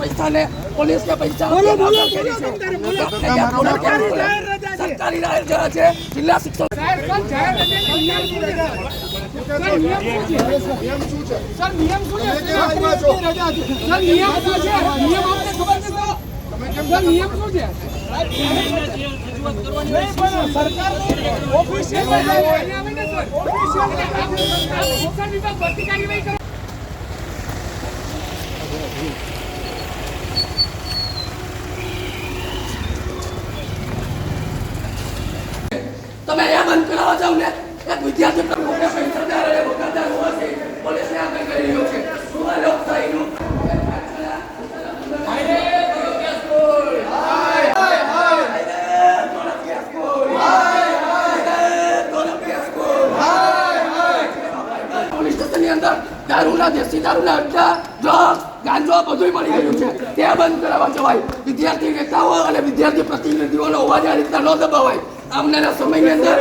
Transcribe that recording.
પૈસા લે પોલીસને પૈસા બોલો, આપીને બોલો, આગળ કરી સરકારી છે. જિલ્લા શિક્ષણ નિયમ શું છે? સર, નિયમ શું છે? સરકારી રજા છે. સર, નિયમ શું છે? નિયમ આપને ખબર છે, સર? સર, નિયમ શું છે? નહીં, પણ સરકારની ઓફિશિયલ રજા હોય. અહીંયા આવે ને, સર. ઓફિશિયલ રજા. આપ શિક્ષણ વિભાગ ભરતી કાર્યવાહી કરો. બંધ કરાવવા એક વિદ્યાર્થી પર મોટા અંદર દારૂના, દેશી દારૂના અડ્ડા ડ્રગ્સ ગાંજો બધું મળી રહ્યું છે. ત્યાં બંધ કરાવવા જવાય. વિદ્યાર્થી નેતાઓ અને વિદ્યાર્થી પ્રતિનિધિઓનો અવાજ આ રીતના ન દબાવાય. આવનારા સમયની અંદર